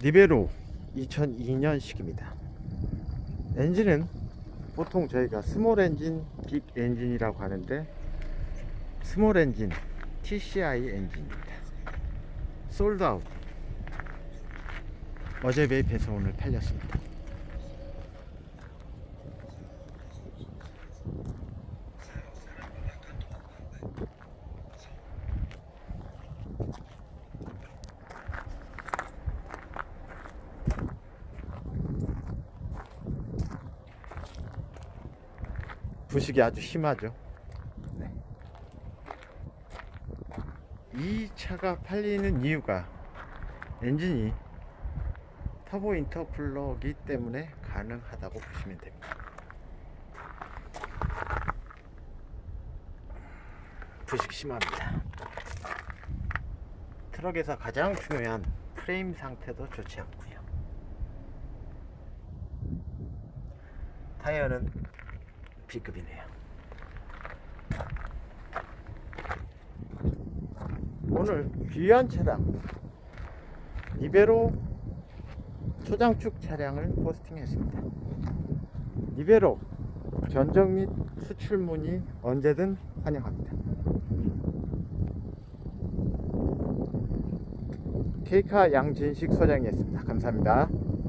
니베로 2002년식입니다. 엔진은 보통 저희가 스몰 엔진, 빅 엔진이라고 하는데 스몰 엔진 TCI 엔진입니다. 솔드 아웃. 어제 매입해서 오늘 팔렸습니다. 부식이 아주 심하죠. 네. 이 차가 팔리는 이유가 엔진이 터보 인터쿨러기 때문에 가능하다고 보시면 됩니다. 부식 심합니다. 트럭에서 가장 중요한 프레임 상태도 좋지 않고요. 타이어는 B급이네요. 오늘 귀한 차량 니베로 초장축 차량을 포스팅했습니다. 니베로 견적 및 수출 문의 언제든 환영합니다. 케이카 양진식 소장이었습니다. 감사합니다.